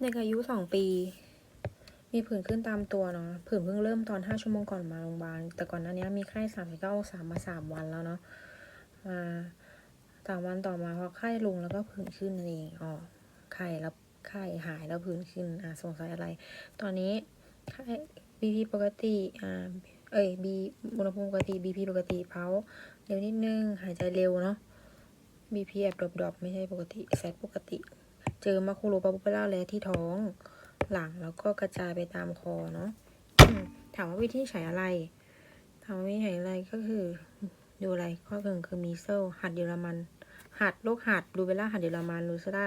เด็กอายุสองปี มีผื่นขึ้นตามตัวเนาะผื่นเพิ่งเริ่มตอนห้าชั่วโมงก่อนมาโรงพยาบาล แต่ก่อนหน้านี้มีไข้สามสิบเก้าองศามาสามวันแล้วเนาะ มาสามวันต่อมาพอไข้ลงแล้วก็ผื่นขึ้นนั่นเองอ๋อไข้แล้วไข้หายแล้วผื่นขึ้น อ่าสงสัยอะไร ตอนนี้ไข้บีพีปกติ อ่า เอ้ยบีอุณหภูมิปกติบีพีปกติเพาเร็วนิดนึง หายใจเร็วเนาะ บีพีแอบดรอปๆไม่ใช่ปกติแซดปกติ เจอมาคูโรปาปูเปล่าแล้วที่ท้อง หลังแล้วก็กระจายไปตามคอเนาะถามว่าวิธีใช้อะไรถามว่าวิธีใช้อะไรก็คือ ดูอะไรข้อหนึ่งคือมีเซลหัดเยอรมัน หัดโรคหัดดูเบล่าหัดเยอรมันลูซาร่า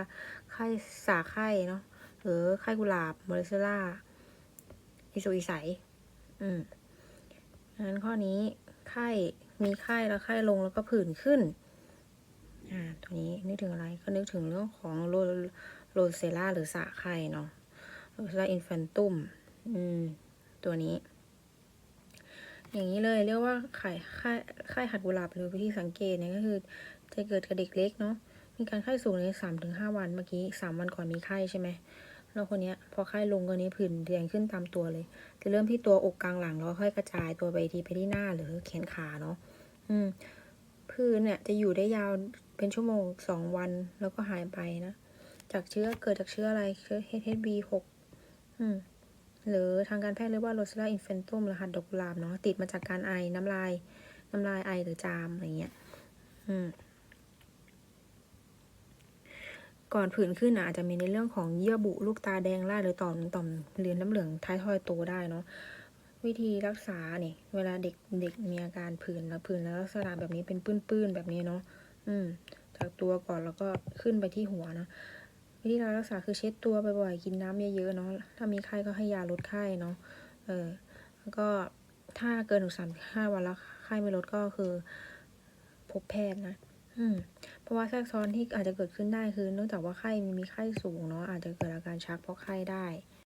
ไข้สาไข้เนาะหรือไข้กุหลาบมอริเซล่าอิโซอิไสอืมงั้นข้อนี้ไข้มีไข้แล้วไข้ลงแล้วก็ผื่นขึ้น อ่าตัวนี้นึกถึงอะไรก็นึกถึงเรื่องของโรโรเซล่าหรือสาไข่เนาะโรเซล่าอินแฟนตุมอืมตัวนี้ อย่างนี้เลยเรียกว่าไข่ไข้ไข้หัดกุหลาบหรือวิธีสังเกตเนี่ยก็คือ จะเกิดกับเด็กเล็กเนาะมีการไข้สูงในสามถึงห้าวันเมื่อกี้สามวันก่อนมีไข้ใช่ไหมแล้วคนเนี้ยพอไข้ลงก็นี้ผื่นแดงขึ้นตามตัวเลย จะเริ่มที่ตัวอกกลางหลังแล้วค่อยกระจายตัวไปทีไปที่หน้าหรือแขนขาเนาะอืมพื้นเนี่ยจะอยู่ได้ยาว เป็นชั่วโมงสองวันแล้วก็หายไปนะ จากเชื้อเกิดจากเชื้ออะไรเชื้อ HHV หกอืมหรือทางการแพทย์เรียกว่า Roselia infantum หรือหัดดอกกุหลาบเนาะติดมาจากการไอ น้ำลาย น้ำลายไอหรือจาม อะไรเงี้ย อืม ก่อนผื่นขึ้นอาจจะมีในเรื่องของเยื่อบุลูกตาแดงล่าหรือต่อมต่อมเลือนน้ำเหลืองท้ายทอยโตได้เนาะวิธีรักษาเนี่ยเวลาเด็กเด็กมีอาการผื่นแล้วผื่นแล้วลักษณะแบบนี้เป็นปื้นๆแบบนี้เนาะ อืม จากตัวก่อนแล้วก็ขึ้นไปที่หัวนะ วิธีการรักษาคือเช็ดตัวบ่อยๆ กินน้ำเยอะๆเนาะ ถ้ามีไข้ก็ให้ยาลดไข้เนาะ เออ แล้วก็ถ้าเกินถึงสามห้าวันแล้วไข้ไม่ลดก็คือ พบแพทย์นะ อืม เพราะว่าแทรกซ้อนที่อาจจะเกิดขึ้นได้คือเนื่องจากว่าไข้มีไข้สูงเนาะอาจจะเกิดอาการชักเพราะไข้ได้